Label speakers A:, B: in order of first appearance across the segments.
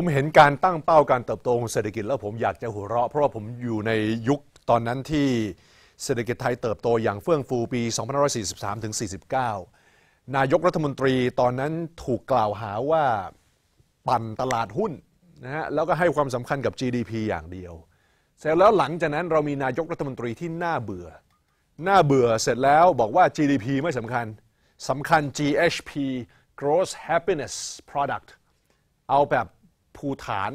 A: ผมเห็นการตั้งเป้าการเติบโตของเศรษฐกิจแล้วผมอยากจะหัวเราะ เพราะว่าผมอยู่ในยุคตอนนั้นที่เศรษฐกิจไทยเติบโตอย่างเฟื่องฟูปี 2543ถึง49 นายกรัฐมนตรีตอนนั้นถูกกล่าวหาว่าปั่นตลาดหุ้นนะฮะแล้วก็ให้ความสำคัญกับ GDP อย่างเดียว เสร็จแล้วหลังจากนั้นเรามีนายกรัฐมนตรีที่น่าเบื่อ น่าเบื่อเสร็จแล้วบอกว่า GDP ไม่สำคัญสำคัญ GHP Gross Happiness Product เอาแบบ ภูฐาน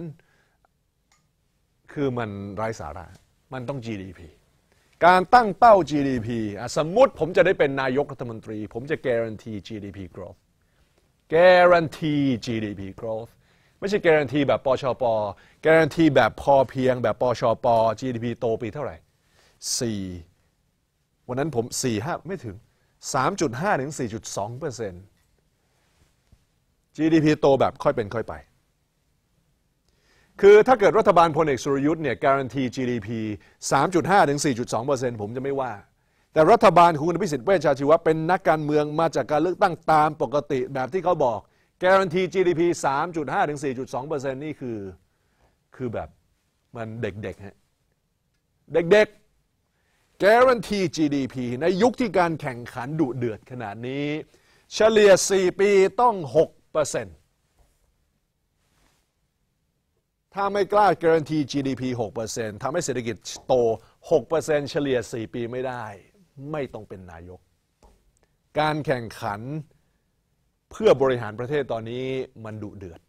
A: คือมันไร้สาระ มันต้อง GDP การตั้งเป้า GDP สมมติผมจะได้เป็นนายกรัฐมนตรี ผมจะ guarantee GDP growth guarantee GDP growth ไม่ใช่ guarantee แบบปชป guarantee แบบพอเพียงแบบปชป GDP โตปีเท่าไหร่4วันนั้นผม 4 5 ไม่ถึง 3.5 ถึง 4.2เปอร์เซ็นต์ GDP โตแบบค่อยเป็นค่อยไป คือถ้าเกิดรัฐบาลพลเอกสุรยุทธ์เนี่ยการันตี GDP 3.5 ถึง 4.2เปอร์เซ็นต์ผมจะไม่ว่า แต่รัฐบาลของคุณพิสิทธิ์เวชชาชีวะเป็นนักการเมืองมาจากการเลือกตั้งตามปกติแบบที่เขาบอก การันตี GDP 3.5 ถึง 4.2เปอร์เซ็นต์นี่คือ คือแบบมันเด็กๆฮะเด็กๆ guarantee GDP ในยุคที่การแข่งขันดุเดือดขนาดนี้ เฉลี่ย 4 ปีต้อง 6เปอร์เซ็นต์ ถ้าไม่กล้า guarantee GDP 6%ทำให้เศรษฐกิจโต 6%เฉลี่ย 4 ปีไม่ได้ ไม่ต้องเป็นนายก การแข่งขันเพื่อบริหารประเทศตอนนี้มันดุเดือด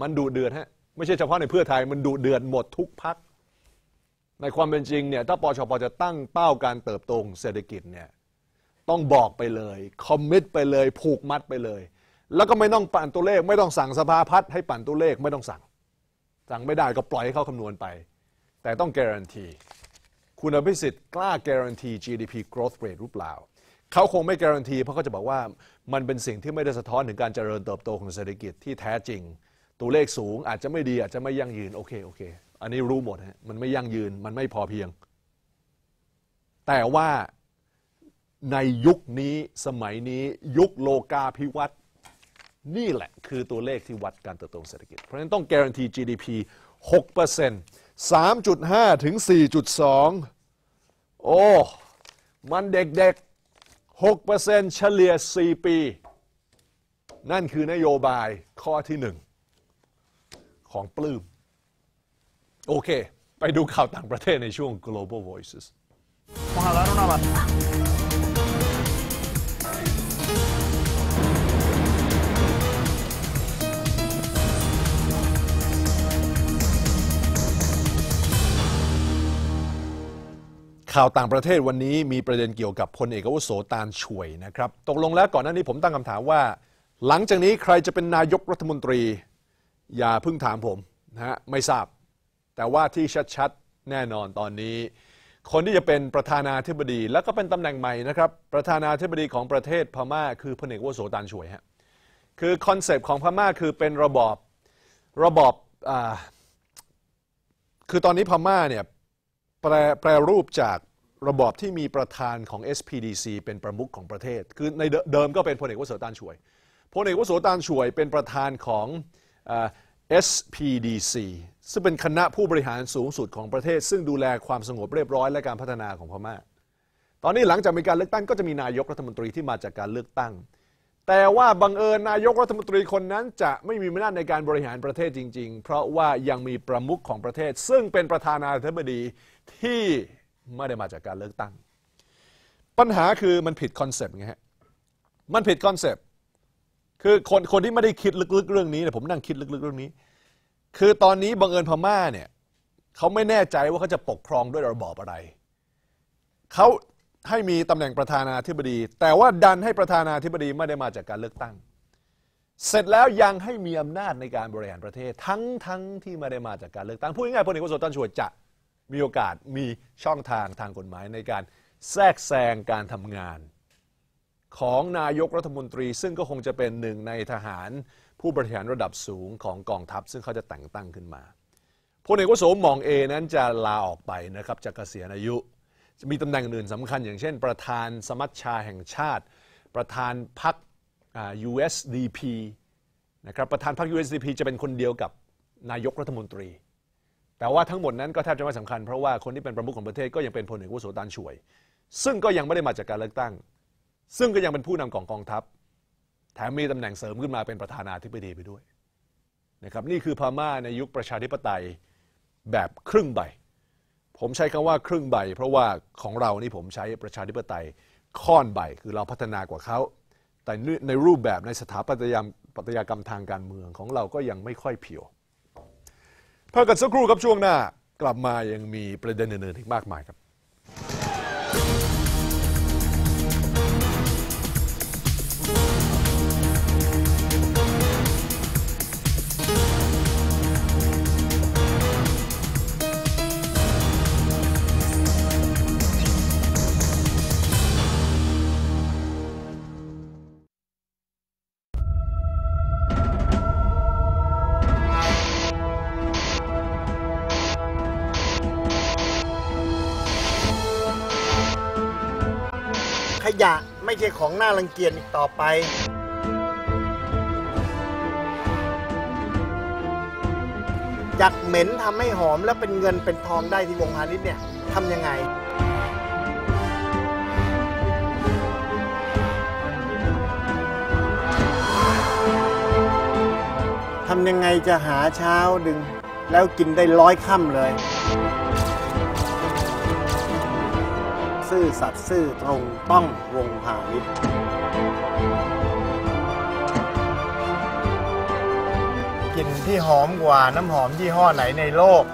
A: มันดุเดือดฮะ ไม่ใช่เฉพาะในเพื่อไทย มันดุเดือดหมดทุกพัก ในความเป็นจริงเนี่ย ถ้าปชปจะตั้งเป้าการเติบโตของเศรษฐกิจเนี่ย ต้องบอกไปเลย คอมมิตไปเลย ผูกมัดไปเลย แล้วก็ไม่ต้องปั่นตัวเลข ไม่ต้องสั่งสภาพัฒน์ให้ปั่นตัวเลข ไม่ต้องสั่ง สั่งไม่ได้ก็ปล่อยให้เขาคำนวณไป แต่ต้องการันตีคุณอภิสิทธิ์กล้าการันตี GDP growth rate หรือเปล่าเขาคงไม่การันตีเพราะเขาจะบอกว่ามันเป็นสิ่งที่ไม่ได้สะท้อนถึงการเจริญเติบโตของเศรษฐกิจที่แท้จริง ตัวเลขสูงอาจจะไม่ดีอาจจะไม่ยั่งยืนโอเคโอเค อันนี้รู้หมดฮะมันไม่ยั่งยืนมันไม่พอเพียง แต่ว่าในยุคนี้สมัยนี้ยุคโลกาภิวัตน์ นี่แหละคือตัวเลขที่วัดการเติบโตของเศรษฐกิจ เพราะฉะนั้นต้องการันตี GDP 6% 3.5 ถึง 4.2 โอ้ มันเด็กๆ 6%เฉลี่ย 4 ปี นั่นคือนโยบายข้อที่ 1 ของปลื้ม โอเค ไปดูข่าวต่างประเทศในช่วง Global Voices ข่าวต่างประเทศวันนี้มีประเด็นเกี่ยวกับพลเอกอวุโสตาลช่วยนะครับ ตกลงแล้วก่อนหน้านี้ผมตั้งคำถามว่า หลังจากนี้ใครจะเป็นนายกรัฐมนตรี อย่าเพิ่งถามผมนะฮะไม่ทราบ แต่ว่าที่ชัดๆ แน่นอนตอนนี้ คนที่จะเป็นประธานาธิบดี แล้วก็เป็นตำแหน่งใหม่นะครับ ประธานาธิบดีของประเทศพม่า คือพลเอกวุโสตาลช่วยฮะคือคอนเซปต์ของพม่าคือเป็นระบอบระบอบอคือตอนนี้พม่าเนี่ย แปลแปลรูปจากระบอบที่มีประธานของ SPDC เป็นประมุขของประเทศ คือในเดิเดิมก็เป็นพลเอกวโสตานช่วยพลเอกวโสตานช่วยเป็นประธานของเอ่อ SPDC ซึ่งเป็นคณะผู้บริหารสูงสุดของประเทศ ซึ่งดูแลความสงบเรียบร้อยและการพัฒนาของพม่า ตอนนี้หลังจากมีการเลือกตั้งก็จะมีนายกรัฐมนตรีที่มาจากการเลือกตั้ง แต่ว่าบังเอิญนายกรัฐมนตรีคนนั้นจะไม่มีอำนาจในการบริหารประเทศจริง ๆ เพราะว่ายังมีประมุขของประเทศ ซึ่งเป็นประธานาธิบดี ที่ไม่ได้มาจากการเลือกตั้ง ปัญหาคือมันผิดคอนเซปต์ไงฮะมันผิดคอนเซปต์คือคนคนที่ไม่ได้คิดลึกๆเรื่องนี้เนี่ยผมนั่งคิดลึกๆเรื่องนี้ คือตอนนี้บังเอิญพม่าเนี่ยเขาไม่แน่ใจว่าเขาจะปกครองด้วยระบอบอะไรเขาให้มีตำแหน่งประธานาธิบดี แต่ว่าดันให้ประธานาธิบดีไม่ได้มาจากการเลือกตั้ง เสร็จแล้วยังให้มีอำนาจในการบริหารประเทศ ทั้งทั้งที่ไม่ได้มาจากการเลือกตั้งพูดง่ายๆพลเอกวโสตันชวยจะ มีโอกาสมีช่องทางทางกฎหมายในการแทรกแซงการทำงาน ของนายกรัฐมนตรี ซึ่งก็คงจะเป็นหนึ่งในทหารผู้บริหารระดับสูงของกองทัพ ซึ่งเขาจะแต่งตั้งขึ้นมาพลเอกวโสมองเอนั้นจะลาออกไปนะครับจะเกษียณอายุ จะมีตำแหน่งอื่นสำคัญ อย่างเช่น ประธานสมัชชาแห่งชาติ ประธานพรรคอ่า USDP นะครับประธานพรรค USDP จะเป็นคนเดียวกับนายกรัฐมนตรี แต่ว่าทั้งหมดนั้นก็แทบจะไม่สำคัญเพราะว่าคนที่เป็นประมุขของประเทศก็ยังเป็นพลเอกวุโสตานช่วย ซึ่งก็ยังไม่ได้มาจากการเลือกตั้ง ซึ่งก็ยังเป็นผู้นำของกองทัพ แถมมีตำแหน่งเสริมขึ้นมาเป็นประธานาธิบดีไปด้วยนะครับนี่คือพม่าในยุคประชาธิปไตยแบบครึ่งใบ ผมใช้คำว่าครึ่งใบ เพราะว่าของเรานี่ผมใช้ประชาธิปไตยค่อนใบคือเราพัฒนากว่าเขาแต่ในรูปแบบในสถาปัตยปัตยกรรมทางการเมืองของเราก็ยังไม่ค่อยเพียว พักกันสักครู่ครับช่วงหน้ากลับมายังมีประเด็นอื่นๆอีกมากมายครับ
B: ขยะไม่ใช่ของน่ารังเกียจอีกต่อไป จากเหม็นทำให้หอมแล้วเป็นเงินเป็นทองได้ที่วงพาณิชย์เนี่ยทำยังไงทำยังไงจะหาเช้าดึง แล้วกินได้ร้อยค่ำเลย ซื่อสัตย์ซื่อตรงต้องวงพาณิชย์กลิ่นที่หอมกว่าน้ำหอมยี่ห้อไหนในโลก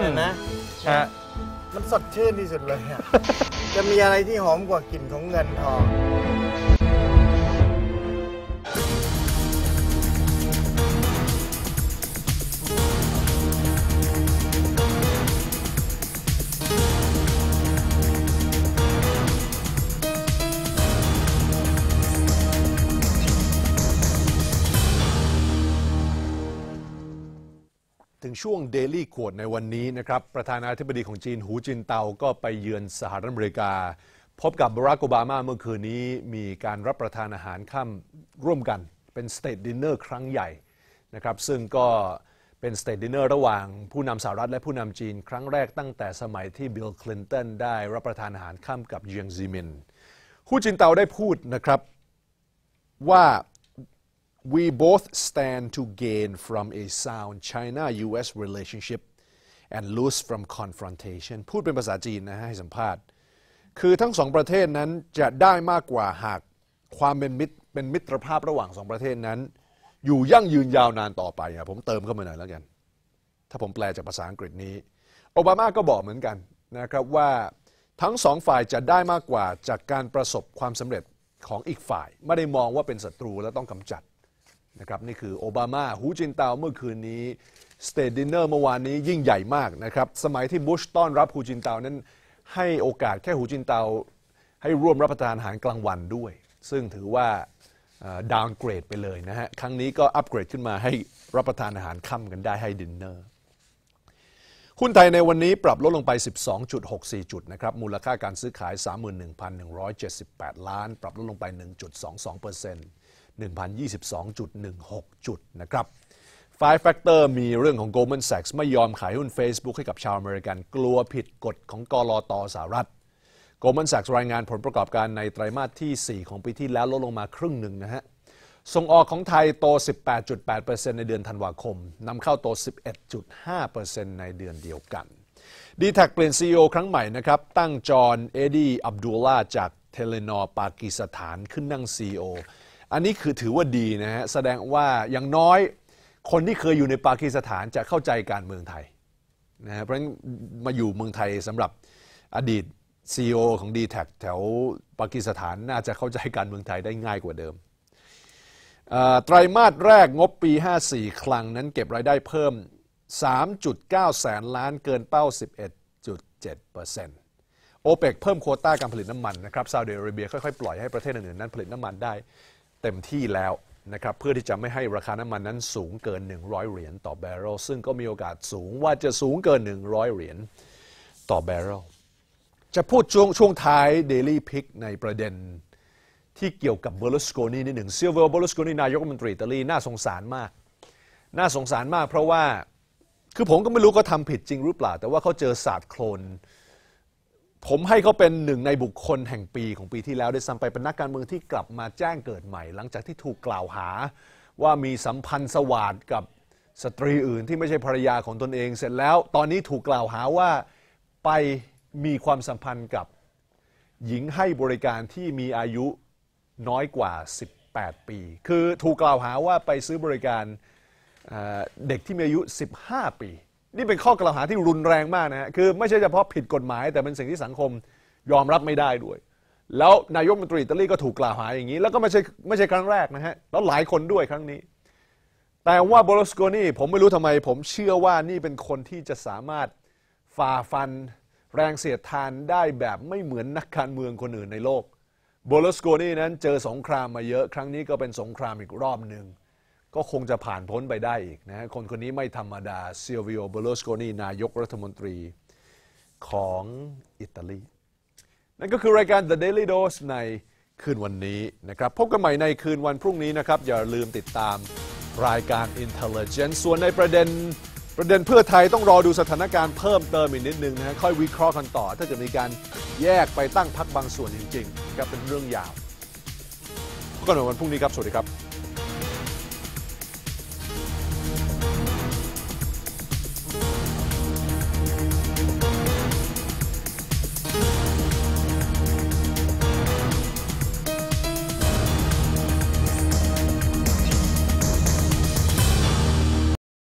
B: เห็นไหม
A: ฮะ
B: มันสดชื่นที่สุดเลยอะจะมีอะไรที่หอมกว่ากลิ่นของเงินทอง
A: ถึงช่วง Daily q u o t e ในวันนี้นะครับประธานาธิบดีของจีนหูจินเตาก็ไปเยือนสหรัฐอเมริกา พบกับบารักโอบามาเมื่อคืนนี้มีการรับประทานอาหารค่ำร่วมกันเป็น State Dinner ครั้งใหญ่นะครับซึ่งก็เป็น State Dinner ระหว่างผู้นำสหรัฐและผู้นำจีน ครั้งแรกตั้งแต่สมัยที่บิลคลินตันได้รับประทานอาหารค่ำกับเจียงซีมินหูจินเตาได้พูดนะครับว่า we both stand to gain from a sound China US relationship and lose from confrontation พูดเป็นภาษาจีนนะฮะให้สัมภาษณ์ คือทั้งสองประเทศนั้นจะได้มากกว่าหากความเป็นมิตรเป็นมิตรภาพระหว่างสองประเทศนั้น อยู่ยั่งยืนยาวนานต่อไปอะผมเติมเข้ามาหน่อยแล้วกัน ถ้าผมแปลจากภาษาอังกฤษนี้ โอบามาก็บอกเหมือนกันนะครับว่าทั้งสองฝ่ายจะได้มากกว่าจากการประสบความสำเร็จของอีกฝ่าย ไม่ได้มองว่าเป็นศัตรูและต้องกำจัด นะครับนี่คือโอบามาฮูจินเตาเมื่อคืนนี้สเต e ดินเนอร์เมื่อวานนี้ยิ่งใหญ่มากนะครับสมัยที่บุชต้อนรับฮูจินเตานั้นให้โอกาสแค่ฮูจินเตาให้ร่วมรับประทานอาหารกลางวันด้วย ซึ่งถือว่าดาวน์เกรดไปเลยนะฮะ ครั้งนี้ก็อัปเกรดขึ้นมาให้รับประทานอาหารค่ำกันได้ให้ดินเนอร์ หุ้นไทยในวันนี้ปรับลดลงไป 12.64 จุดนะครับ มูลค่าการซื้อขาย 31,178 ล้าน ปรับลดลงไป 1.22% 1,022.16 จุดนะครับ Five Factor มีเรื่องของ Goldman Sachs ไม่ยอมขายหุ้น Facebook ให้กับชาวอเมริกันกลัวผิดกฎของกลตสหรัฐ Goldman Sachs รายงานผลประกอบการในไตรมาสที่ 4 ของปีที่แล้วลดลงมาครึ่งหนึ่งนะฮะส่งออกของไทยโต 18.8%ในเดือนธันวาคมนำเข้าโต 11.5%ในเดือนเดียวกัน d t แทเปลี่ยน CEO ครั้งใหม่นะครับ ตั้งจอห์นเอ็ดดี้อับดุลลาจากเทเลนอร์ปากีสถานขึ้นนั่ง CEO อันนี้คือถือว่าดีนะฮะแสดงว่าอย่างน้อยคนที่เคยอยู่ในปากีสถานจะเข้าใจการเมืองไทยนะฮะเพราะฉะนั้นมาอยู่เมืองไทยสำหรับอดีต CEO ของ d t แทแถวปากีสถานน่าจะเข้าใจการเมืองไทยได้ง่ายกว่าเดิมไตรมาสแรกงบปี 54 คลังนั้นเก็บรายได้เพิ่ม 3.9 แสนล้านเกินเป้า 11.7%โอเปกเพิ่มโควต้าการผลิตน้ำมันนะครับซาอุดิอาระเบียค่อยๆ ปล่อยให้ประเทศอื่นๆนั้นผลิตน้ำมันได้ เต็มที่แล้วนะครับเพื่อที่จะไม่ให้ราคาน้ำมันนั้นสูงเกิน 100 เหรียญต่อแบเรลซึ่งก็มีโอกาสสูงว่าจะสูงเกิน 100 เหรียญต่อแบเรลจะพูดช่วงช่วงท้าย Daily Pick ในประเด็นที่เกี่ยวกับเบลสโกนีนิดหนึ่งซิลเวอร์เบลสโกนีนายกรัฐมนตรีอิตาลีน่าสงสารมาก น่าสงสารมากเพราะว่าคือผมก็ไม่รู้เขาทำผิดจริงหรือเปล่า แต่ว่าเขาเจอศาสตร์โคลน ผมให้เขาเป็นหนึ่งในบุคคลแห่งปีของปีที่แล้วได้วยซ้ำไปเป็นนักการเมืองที่กลับมาแจ้งเกิดใหม่ หลังจากที่ถูกกล่าวหา ว่ามีสัมพันธ์สวาดกับสตรีอื่นที่ไม่ใช่ภรรยาของตนเองเสร็จแล้ว ตอนนี้ถูกกล่าวหาว่าไปมีความสัมพันธ์กับหญิงให้บริการที่มีอายุน้อยกว่า 18 ปี คือถูกกล่าวหาว่าไปซื้อบริการเอ่อเด็กที่มีอายุ 15 ปี นี่เป็นข้อกล่าวหาที่รุนแรงมากนะฮะคือไม่ใช่เฉพาะผิดกฎหมาย แต่เป็นสิ่งที่สังคมยอมรับไม่ได้ด้วย แล้วนายกมนตรีอิตาลีก็ถูกกล่าวหาอย่างนี้ แล้วก็ไม่ใช่ไม่ใช่ครั้งแรกนะฮะแล้วหลายคนด้วยครั้งนี้ แต่ว่าโบโลสโกนี่ผมไม่รู้ทำไม ผมเชื่อว่านี่เป็นคนที่จะสามารถฝ่าฟันแรงเสียดทานได้แบบไม่เหมือนนักการเมืองคนอื่นในโลกโบโลสโกนี่นั้นเจอสงครามมาเยอะ ครั้งนี้ก็เป็นสงครามอีกรอบหนึ่ง ก็คงจะผ่านพ้นไปได้อีกนะคนคนนี้ไม่ธรรมดาเซียวิโอเบโลสโกนีนายกรัฐมนตรีของอิตาลี นั่นก็คือรายการ The Daily Dose ในคืนวันนี้นะครับ พบกันใหม่ในคืนวันพรุ่งนี้นะครับ อย่าลืมติดตามรายการ Intelligence ส่วนในประเด็นประเด็นเพื่อไทยต้องรอดูสถานการณ์เพิ่มเติมอีกนิดนึงนะฮะค่อยวิเคราะห์กันต่อ ถ้าจะมีการแยกไปตั้งพักบางส่วนจริงๆครับเป็นเรื่องยาวพบกันใหม่วันพรุ่งนี้ครับ สวัสดีครับ